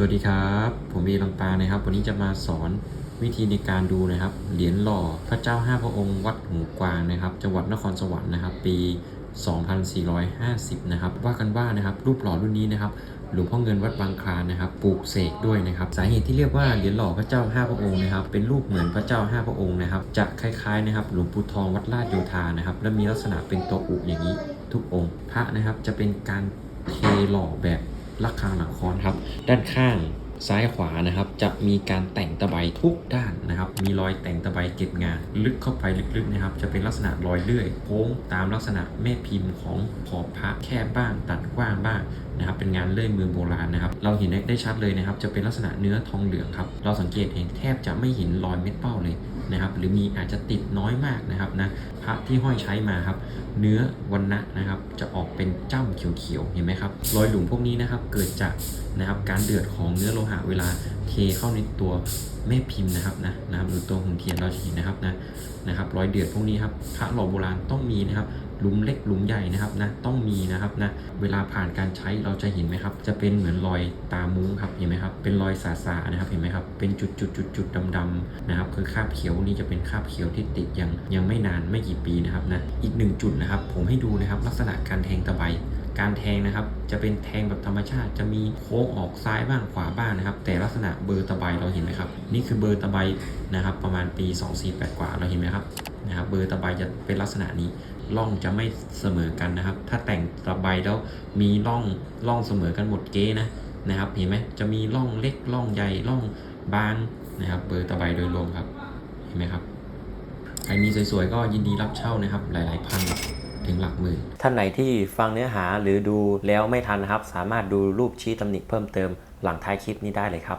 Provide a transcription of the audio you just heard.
สวัสดีครับ ผมเอลำปางนะครับ วันนี้จะมาสอนวิธีในการดูนะครับ เหรียญหล่อพระเจ้าห้าพระองค์วัดหูกวางนะครับ จังหวัดนครสวรรค์นะครับ ปี 2450 นะครับ ว่ากันว่านะครับ รูปหล่อรุ่นนี้นะครับ หลวงพ่อเงินวัดบางคลานนะครับ ปลูกเสกด้วยนะครับ สาเหตุที่เรียกว่าเหรียญหล่อพระเจ้าห้าพระองค์นะครับ เป็นรูปเหมือนพระเจ้าห้าพระองค์นะครับ จะคล้ายๆนะครับ หลวงปู่ทองวัดลาดโยธานะครับ และมีลักษณะเป็นตัวอุอย่างนี้ทุกองค์ พระนะครับ จะเป็นการเทหล่อแบบ ลักคางหลังคอนครับ ด้านข้างซ้ายขวานะครับ จะมีการแต่งตะไบทุกด้านนะครับ มีรอยแต่งตะไบเก็บงาน ลึกเข้าไปลึกๆนะครับ จะเป็นลักษณะรอยเลื่อยโค้งตามลักษณะแม่พิมพ์ของขอบพระแคบบ้าง ตัดกว้างบ้างนะครับ เป็นงานเลื่อยมือโบราณนะครับ เราเห็นได้ชัดเลยนะครับ จะเป็นลักษณะเนื้อทองเหลืองครับ เราสังเกตเห็นแทบจะไม่เห็นรอยเม็ดเป้าเลย นะครับ หรือมีอาจจะติดน้อยมากนะครับนะพระที่ห้อยใช้มาครับ เนื้อวันนะนะครับจะออกเป็นจ้ำเขียวๆเห็นไหมครับรอยหลุมพวกนี้นะครับเกิดจากนะครับการเดือดของเนื้อโลหะเวลาเทเข้าในตัวแม่พิมพ์นะครับนะนะครับหรือตัวหุ่นเทียนเราจะเห็นนะครับนะนะครับรอยเดือดพวกนี้ครับพระหล่อโบราณต้องมีนะครับ หลุมเล็กหลุมใหญ่นะครับนะต้องมีนะครับนะเวลาผ่านการใช้เราจะเห็นไหมครับ จะเป็นเหมือนรอยตามุ้งครับเห็นไหมครับเป็นรอยสาๆนะครับเห็นไหมครับเป็นจุดจุดจุดจุดดำๆนะครับคือคราบเขียวนี่จะเป็นคราบเขียวที่ติดยังยังไม่นานไม่กี่ปีนะครับนะอีกหนึ่งจุดนะครับ ผมให้ดูนะครับลักษณะการแทงตะไบ การแทงนะครับ จะเป็นแทงแบบธรรมชาติ จะมีโค้งออกซ้ายบ้างขวาบ้างนะครับ แต่ลักษณะเบอร์ตะไบเราเห็นไหมครับ นี่คือเบอร์ตะไบนะครับ ประมาณปี 248 กว่าเราเห็นไหมครับนะครับ เบอร์ตะไบจะเป็นลักษณะนี้ร่องจะไม่เสมอกันนะครับ ถ้าแต่งตะไบแล้วมีร่องร่องเสมอกันหมดเก๊นะนะครับ เห็นไหมจะมีร่องเล็กร่องใหญ่ร่องบางนะครับ เบอร์ตะไบโดยรวมครับ เห็นไหมครับใครมีสวยๆก็ยินดีรับเช่านะครับ หลายๆพัน ถึงหลักหมื่นท่านไหนที่ฟังเนื้อหาหรือดูแล้วไม่ทันนะครับ สามารถดูรูปชี้ตำหนิเพิ่มเติมหลังท้ายคลิปนี้ได้เลยครับ